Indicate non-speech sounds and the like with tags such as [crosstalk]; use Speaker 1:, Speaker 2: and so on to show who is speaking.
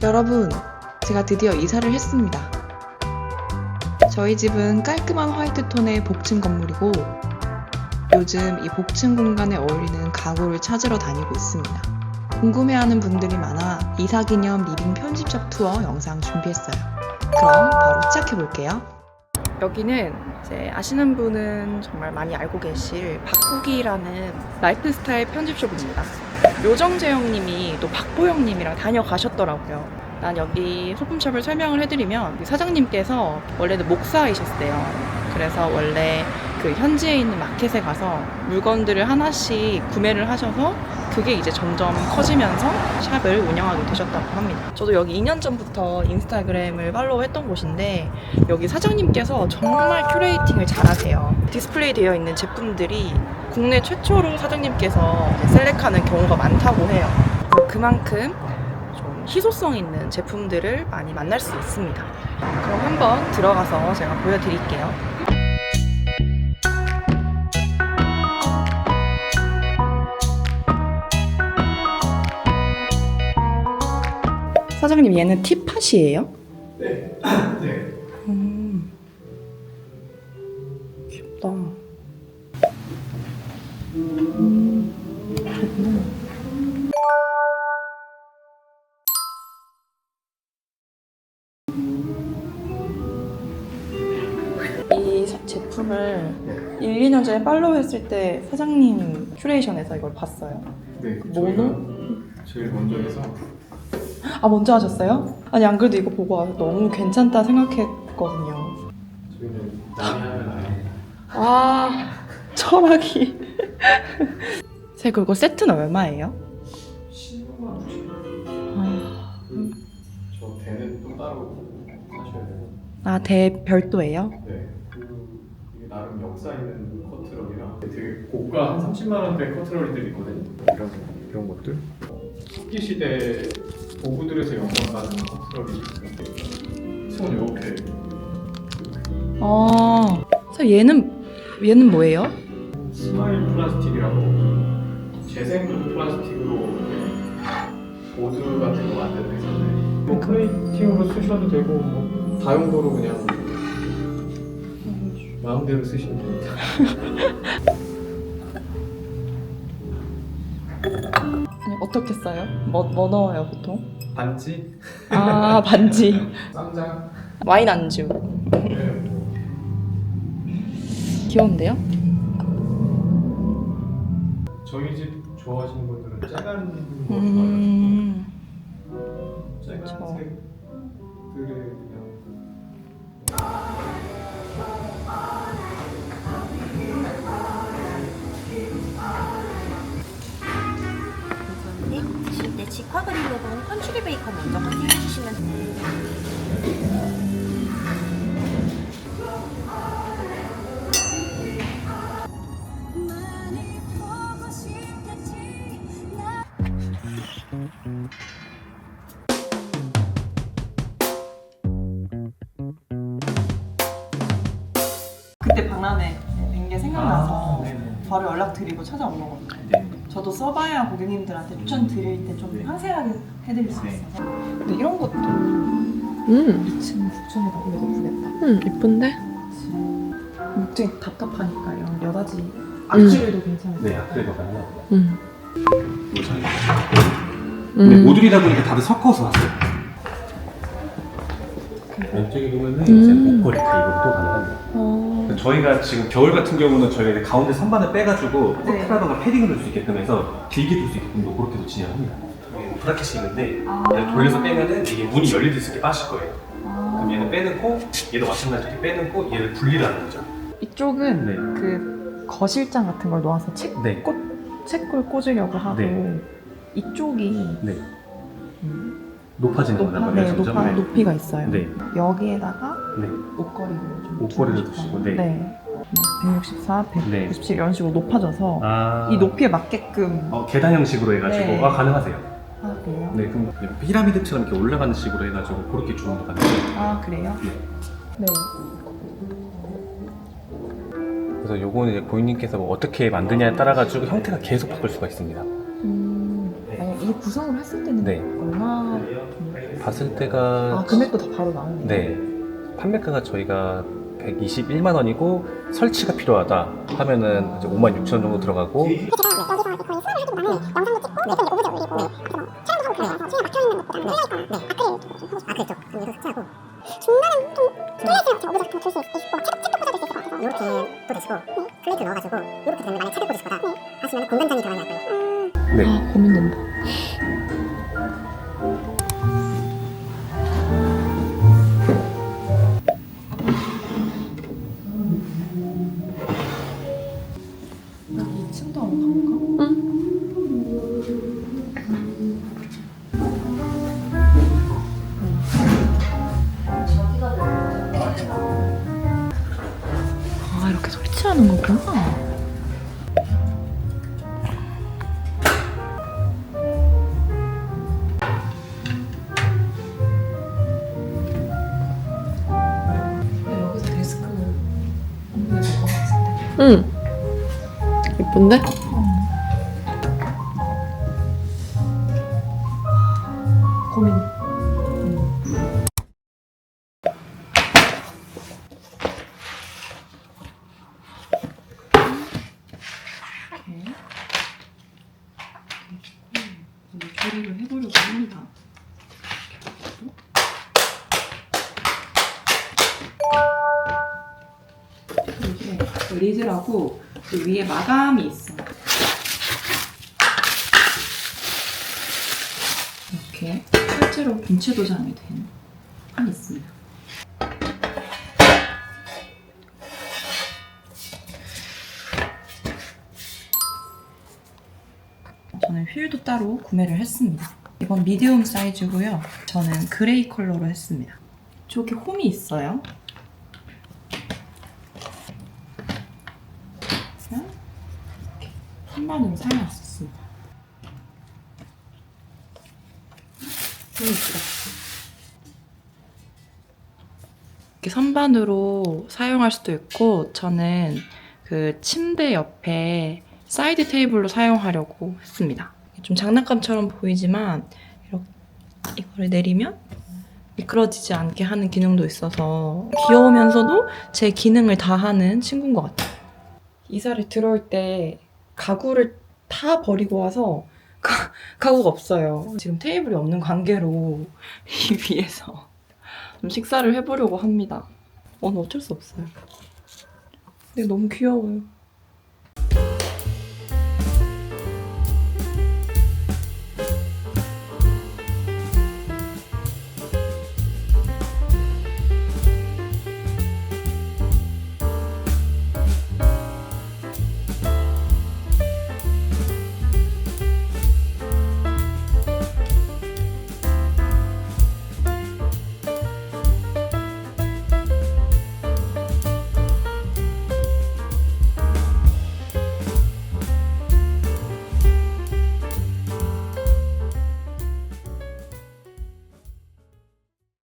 Speaker 1: 여러분, 제가 드디어 이사를 했습니다. 저희 집은 깔끔한 화이트 톤의 복층 건물이고 요즘 이 복층 공간에 어울리는 가구를 찾으러 다니고 있습니다. 궁금해하는 분들이 많아 이사 기념 리빙 편집적 투어 영상 준비했어요. 그럼 바로 시작해 볼게요. 여기는 이제 아시는 분은 정말 많이 알고 계실 박국이라는 라이프 스타일 편집숍입니다. 요정재영님이 또 박보영님이랑 다녀가셨더라고요. 난 여기 소품샵을 설명을 해드리면 사장님께서 원래는 목사이셨대요. 그래서 원래 그 현지에 있는 마켓에 가서 물건들을 하나씩 구매를 하셔서 그게 이제 점점 커지면서 샵을 운영하게 되셨다고 합니다. 저도 여기 2년 전부터 인스타그램을 팔로우 했던 곳인데 여기 사장님께서 정말 큐레이팅을 잘하세요. 디스플레이 되어 있는 제품들이 국내 최초로 사장님께서 셀렉하는 경우가 많다고 해요. 그만큼 좀 희소성 있는 제품들을 많이 만날 수 있습니다. 그럼 한번 들어가서 제가 보여드릴게요. 사장님 얘는 티팟이에요?
Speaker 2: 네. [clears throat] 네.
Speaker 1: 음. 귀엽다. 음. 이 사- 제품을 1, 2년 전에 팔로우 했을 때 사장님 큐레이션에서 이걸 봤어요.
Speaker 2: 네.
Speaker 1: 모노?
Speaker 2: 저희가 제일 먼저 해서
Speaker 1: 아, 먼저 하셨어요? 아니, 안 그래도 이거 보고 와서 너무 괜찮다 생각했거든요.
Speaker 2: 저희는 남이 하면 안 해요.
Speaker 1: 아 철학이 [laughs] 제 그거 세트는 얼마예요?
Speaker 2: 10만 원.
Speaker 1: 아,
Speaker 2: 저 대는 또 따로 사셔야 돼요.
Speaker 1: 아, 대 별도예요?
Speaker 2: 네. 그 이게 나름 역사 있는 커트롤이라 되게 고가 한 30만 원대 커트롤들이 있거든요. 이런 이런 것들. 후기 시대 도구들에서 영감받은 있어요. 손 이렇게
Speaker 1: 아, 저 얘는 얘는 뭐예요?
Speaker 2: 스마일 플라스틱이라고 재생 플라스틱으로 보드 같은 거 만드는 회사인데 뭐 플레이팅으로 쓰셔도 되고 뭐 다용도로 그냥 마음대로 쓰시면 됩니다. [laughs]
Speaker 1: 어떻게 써요? 뭐, 뭐 넣어요 보통?
Speaker 2: 반지,
Speaker 1: 아 반지 [laughs]
Speaker 2: 쌍장.
Speaker 1: 와인 안주
Speaker 2: 네.
Speaker 1: 귀여운데요?
Speaker 2: 저희 집 좋아하시는 분들은 째간 거
Speaker 1: 음,
Speaker 2: 좋아해요. 째간 색들의
Speaker 3: 드실 때 직화 그리려고 컨츄리 베이컨 먼저 커팅해 주시면.
Speaker 1: 그때 박람회 뵌게 생각나서
Speaker 2: 아.
Speaker 1: 바로 연락드리고 찾아온 거거든요
Speaker 2: 네.
Speaker 1: 저도 써봐야 고객님들한테 추천 드릴 때좀
Speaker 2: 네.
Speaker 1: 상세하게 해드릴 수
Speaker 2: 네.
Speaker 1: 있어서 근데 이런 것도
Speaker 4: 음,
Speaker 1: 2층, 9층에다 올려도 예쁘겠다
Speaker 4: 음, 이쁜데?
Speaker 1: 목적이 답답하니까 이런 여닫이 악질도 괜찮아요
Speaker 5: 네, 그래도 가요.
Speaker 4: 음.
Speaker 5: 근데
Speaker 4: 음.
Speaker 5: 모듈이다 보니까 다들 섞어서 왔어요. 왼쪽에 보면은 이제
Speaker 4: 음.
Speaker 5: 목걸이 다 입어도 가능합니다.
Speaker 4: 어,
Speaker 5: 저희가 지금 겨울 같은 경우는 저희가 이제 가운데 선반을 빼가지고
Speaker 1: 네.
Speaker 5: 코트라던가 패딩을 넣을 수 있게끔 해서 길게 둘 수 있게끔 도 그렇게도 진행합니다. 여기 브라켓이 있는데
Speaker 1: 아.
Speaker 5: 얘를 돌려서 빼면은 이게 문이 열릴 때 이렇게 빠질 거예요.
Speaker 1: 아.
Speaker 5: 그럼 얘는 빼놓고 얘도 마찬가지로 이렇게 빼놓고 얘를 분리하는 거죠.
Speaker 1: 이쪽은
Speaker 5: 네.
Speaker 1: 그 거실장 같은 걸 놓아서 책,
Speaker 5: 네.
Speaker 1: 꽃, 책을 꽂으려고 하고
Speaker 5: 네.
Speaker 1: 이쪽이
Speaker 5: 네.
Speaker 1: 음,
Speaker 5: 높아지는
Speaker 1: 높아,
Speaker 5: 거다
Speaker 1: 네,
Speaker 5: 점점.
Speaker 1: 높아, 높이가 있어요
Speaker 5: 네.
Speaker 1: 여기에다가
Speaker 5: 네.
Speaker 1: 옷걸이를 좀
Speaker 5: 옷걸이를
Speaker 1: 두고
Speaker 5: 두시고. 네.
Speaker 1: 뭐 164, 197
Speaker 5: 네.
Speaker 1: 이런 식으로 높아져서
Speaker 5: 아.
Speaker 1: 이 높이에 맞게끔
Speaker 5: 어, 계단 형식으로 해가지고
Speaker 1: 네.
Speaker 5: 아 가능하세요.
Speaker 1: 아 그래요?
Speaker 5: 네, 그럼 피라미드처럼 이렇게 올라가는 식으로 해가지고 그렇게 주문도 가능해요.
Speaker 1: 아 그래요?
Speaker 5: 네.
Speaker 1: 네.
Speaker 5: 그래서 요거는 이제 고객님께서 뭐 어떻게 만드냐에 따라 가지고 형태가 계속 바뀔 수가 있습니다.
Speaker 1: 음, 만약 이 구성을 했을 때는
Speaker 5: 네.
Speaker 1: 얼마?
Speaker 5: 봤을
Speaker 1: 아
Speaker 5: 때가
Speaker 1: 금액도 다 바로 나오네요.
Speaker 5: 네. 판매가가 저희가 121만 원이고 설치가 필요하다 하면은 이제 5만 6천 원 정도 들어가고
Speaker 4: 이렇게 또 되시고. 플레이트 넣어가지고 이렇게 되면 만약 책을 꽂으실 거다 하시면 공간장이 들어가야 할 거예요.
Speaker 5: 네
Speaker 1: 아 고민된다. 2층도 한번 가볼까? 아 이렇게 설치하는 거구나. 여기서 데스크 없는 것 같은데.
Speaker 6: 응. 예쁜데?
Speaker 1: 그 리드라고 그 위에 마감이 있어. 이렇게 실제로 분체 도장이 된 판이 있습니다. 저는 휠도 따로 구매를 했습니다. 이건 미디움 사이즈고요. 저는 그레이 컬러로 했습니다. 저기 홈이 있어요. 이렇게 너무 예쁘다. 이렇게 선반으로 사용할 수도 있고 저는 그 침대 옆에 사이드 테이블로 사용하려고 했습니다. 좀 장난감처럼 보이지만 이렇게 이거를 내리면 미끄러지지 않게 하는 기능도 있어서 귀여우면서도 제 기능을 다 하는 친구인 것 같아요. 이사를 들어올 때 가구를 다 버리고 와서 가, 가구가 없어요. 지금 테이블이 없는 관계로 이 위에서 좀 식사를 해보려고 합니다. 오늘 어쩔 수 없어요. 근데 너무 귀여워요.